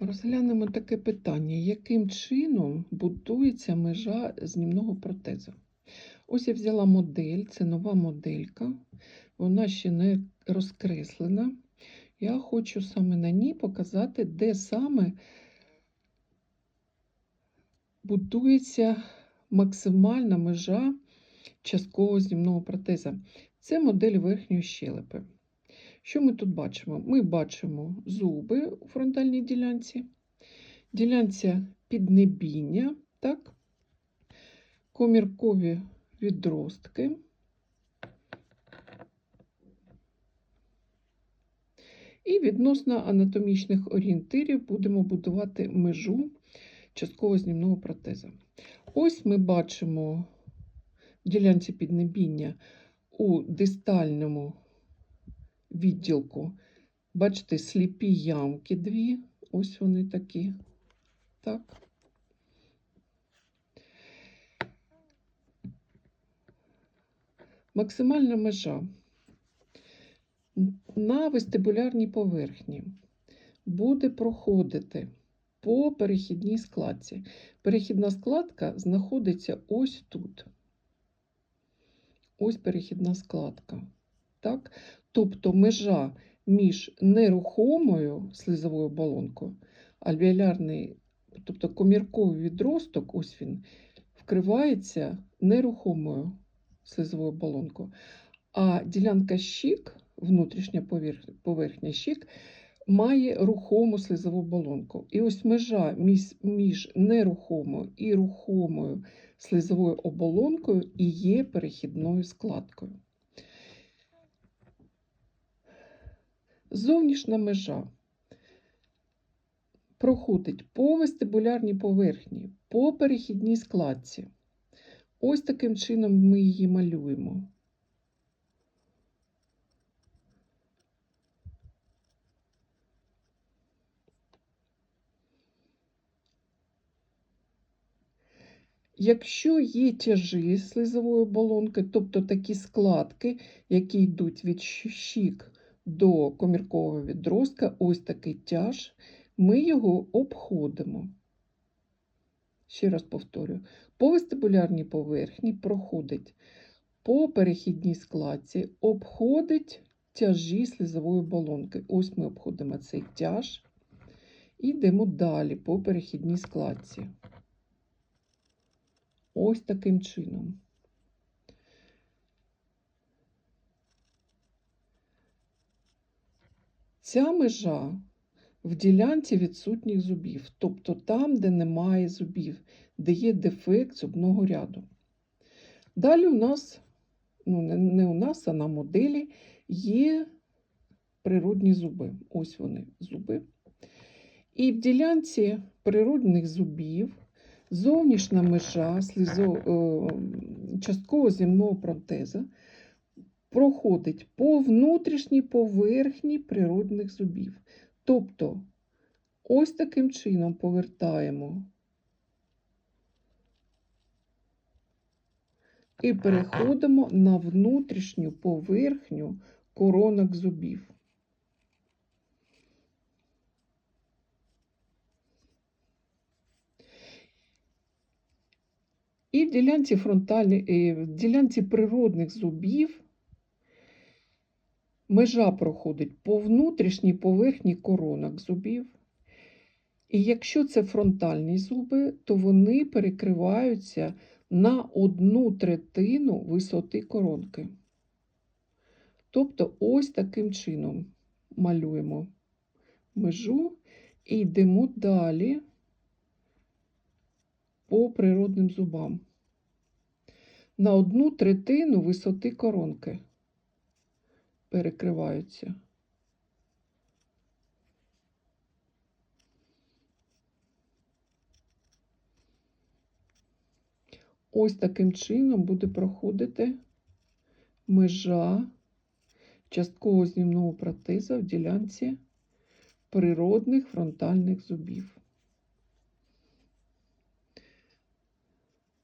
Розглянемо таке питання, яким чином будується межа знімного протезу. Ось я взяла модель, це нова моделька, вона ще не розкреслена. Я хочу саме на ній показати, де саме будується максимальна межа часткового знімного протеза. Це модель верхньої щелепи. Що ми тут бачимо? Ми бачимо зуби у фронтальній ділянці, ділянця піднебіння, так? коміркові відростки. І відносно анатомічних орієнтирів будемо будувати межу частково знімного протеза. Ось ми бачимо в ділянці піднебіння у дистальному відділку. Бачите, сліпі ямки дві. Ось вони такі. Так. Максимальна межа на вестибулярній поверхні буде проходити по перехідній складці. Перехідна складка знаходиться ось тут. Ось перехідна складка. Так? Тобто межа між нерухомою слизовою оболонкою, альвеолярний, тобто комірковий відросток, ось він, вкривається нерухомою слизовою оболонкою, а ділянка щік, внутрішня поверхня щік, має рухому слизову оболонку. І ось межа між нерухомою і рухомою слизовою оболонкою і є перехідною складкою. Зовнішня межа проходить по вестибулярній поверхні, по перехідній складці. Ось таким чином ми її малюємо. Якщо є тяжі слизової оболонки, тобто такі складки, які йдуть від щік до коміркового відростка, ось такий тяж, ми його обходимо. Ще раз повторюю, по вестибулярній поверхні проходить по перехідній складці, обходить тяжі слізової оболонки. Ось ми обходимо цей тяж і йдемо далі по перехідній складці. Ось таким чином. Ця межа в ділянці відсутніх зубів, тобто там, де немає зубів, де є дефект зубного ряду. Далі у нас, ну не у нас, а на моделі є природні зуби. Ось вони зуби. І в ділянці природних зубів зовнішня межа слізо, е, частково земного протеза проходить по внутрішній поверхні природних зубів. Тобто, ось таким чином повертаємо і переходимо на внутрішню поверхню коронок зубів. І в ділянці фронтальної, в ділянці природних зубів межа проходить по внутрішній поверхні коронок зубів. І якщо це фронтальні зуби, то вони перекриваються на одну третину висоти коронки. Тобто, ось таким чином малюємо межу і йдемо далі по природним зубам. На одну третину висоти коронки перекриваються. Ось таким чином буде проходити межа частково знімного протеза в ділянці природних фронтальних зубів.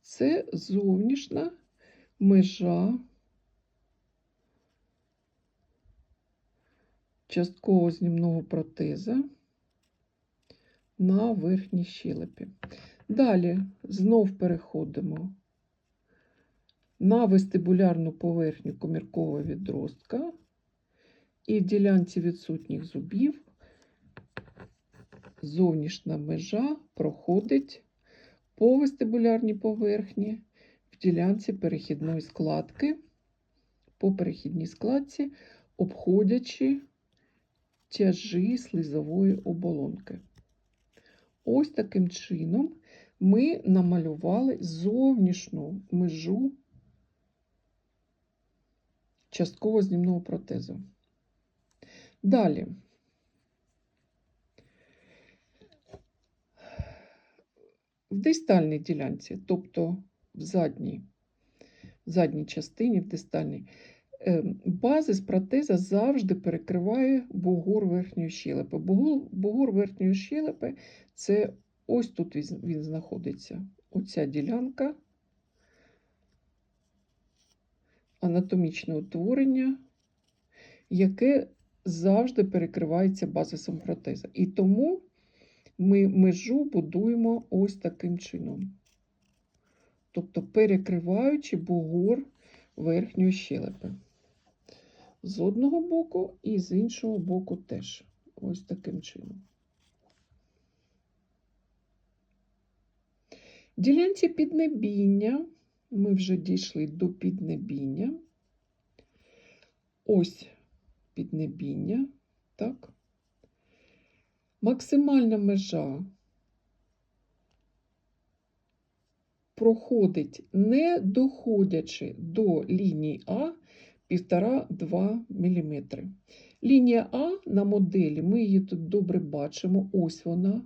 Це зовнішня межа частково знімного протеза на верхній щелепі. Далі знов переходимо на вестибулярну поверхню коміркового відростка і в ділянці відсутніх зубів зовнішня межа проходить по вестибулярній поверхні в ділянці перехідної складки, по перехідній складці, обходячи тяжі слизової оболонки. Ось таким чином ми намалювали зовнішню межу частково знімного протезу. Далі. В дистальній ділянці, тобто в задній, в задній частині, в дистальній, базис протеза завжди перекриває бугор верхньої щелепи. Бугор верхньої щелепи це ось тут він знаходиться. Оця ділянка, анатомічне утворення, яке завжди перекривається базисом протеза. І тому ми межу будуємо ось таким чином. Тобто перекриваючи бугор верхньої щелепи. З одного боку і з іншого боку теж. Ось таким чином. Ділянці піднебіння. Ми вже дійшли до піднебіння. Ось піднебіння. Так. Максимальна межа проходить, не доходячи до лінії А 1,5-2 мм. Лінія А на моделі, ми її тут добре бачимо, ось вона.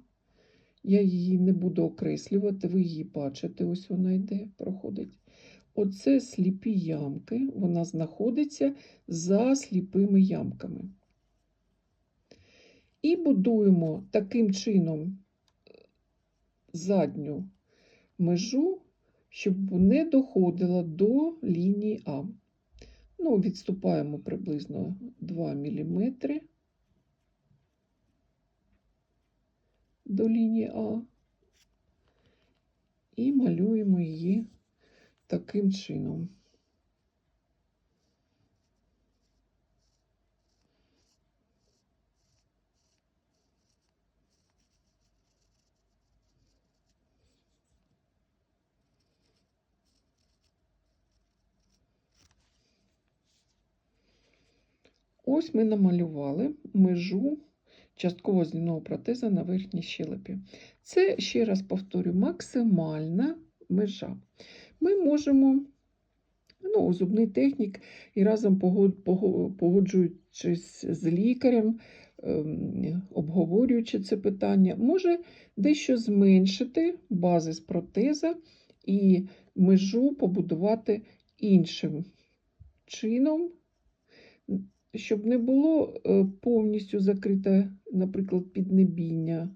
Я її не буду окреслювати, ви її бачите, ось вона йде, проходить. Оце сліпі ямки, вона знаходиться за сліпими ямками. І будуємо таким чином задню межу, щоб не доходила до лінії А. Ну, відступаємо приблизно 2 мм до лінії А і малюємо її таким чином. Ось ми намалювали межу частково знімного протеза на верхній щелепі. Це, ще раз повторю, максимальна межа. Ми можемо, ну, у зубний технік і разом погоджуючись з лікарем, ем, обговорюючи це питання, може дещо зменшити базис протеза і межу побудувати іншим чином щоб не було е, повністю закрите, наприклад, піднебіння,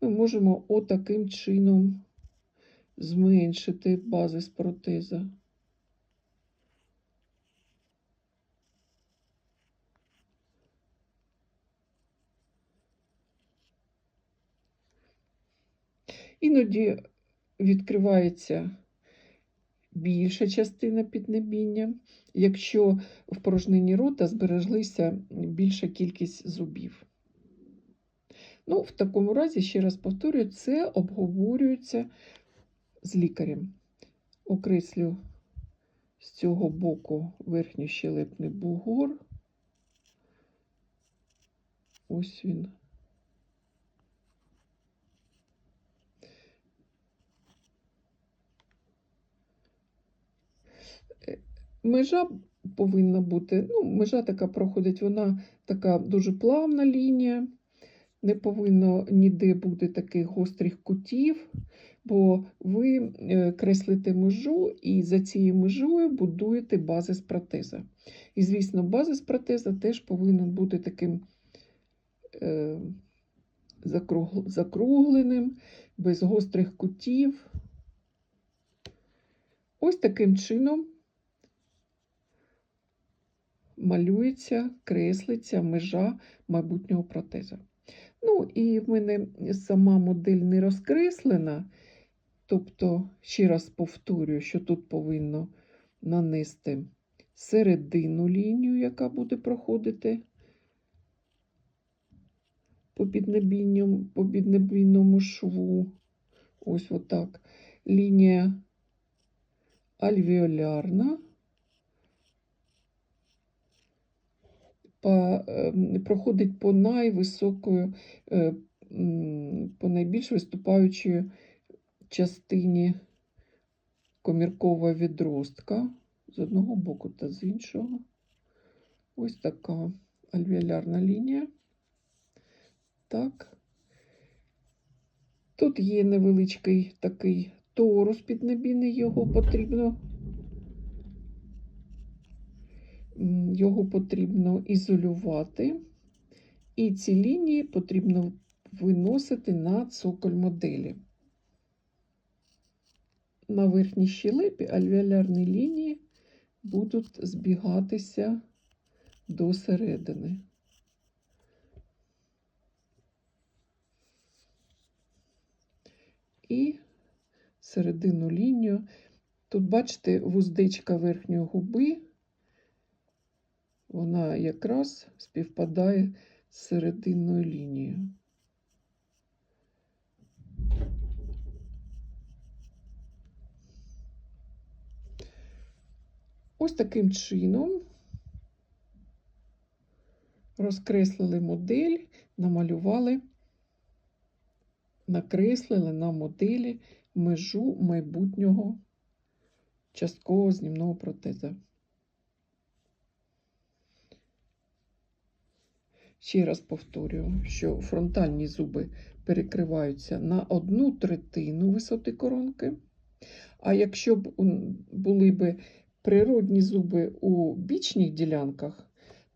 ми можемо отаким чином зменшити базис протеза. Іноді відкривається більша частина піднебіння, якщо в порожнині рота збереглися більша кількість зубів. Ну, В такому разі, ще раз повторюю, це обговорюється з лікарем. Окреслю з цього боку верхньощелепний бугор. Ось він. Межа повинна бути, ну, межа така проходить, вона така дуже плавна лінія, не повинно ніде бути таких гострих кутів, бо ви е, креслите межу і за цією межою будуєте базис протеза. І, звісно, базис протеза теж повинен бути таким е, закругленим, без гострих кутів. Ось таким чином малюється, креслиться межа майбутнього протеза. Ну, і в мене сама модель не розкреслена, тобто, ще раз повторюю, що тут повинно нанести середину лінію, яка буде проходити по піднебійному, по піднебійному шву. Ось отак. Лінія альвеолярна. По, е, проходить по найвисокою, е, по найбільш виступаючій частині коміркового відростка з одного боку та з іншого. Ось така альвеолярна лінія. Так. Тут є невеличкий такий торус піднебійний, його потрібно його потрібно ізолювати, і ці лінії потрібно виносити на цоколь моделі. На верхній щелепі альвеолярні лінії будуть збігатися до середини. І середину лінію. Тут, бачите, вуздечка верхньої губи, вона якраз співпадає з серединною лінією. Ось таким чином розкреслили модель, намалювали, накреслили на моделі межу майбутнього часткового знімного протеза. Ще раз повторюю, що фронтальні зуби перекриваються на одну третину висоти коронки. А якщо б були б природні зуби у бічних ділянках,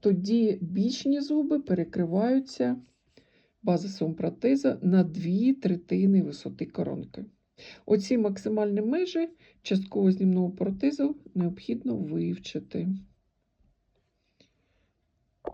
тоді бічні зуби перекриваються базисом протеза на дві третини висоти коронки. Оці максимальні межі частково знімного протезу необхідно вивчити.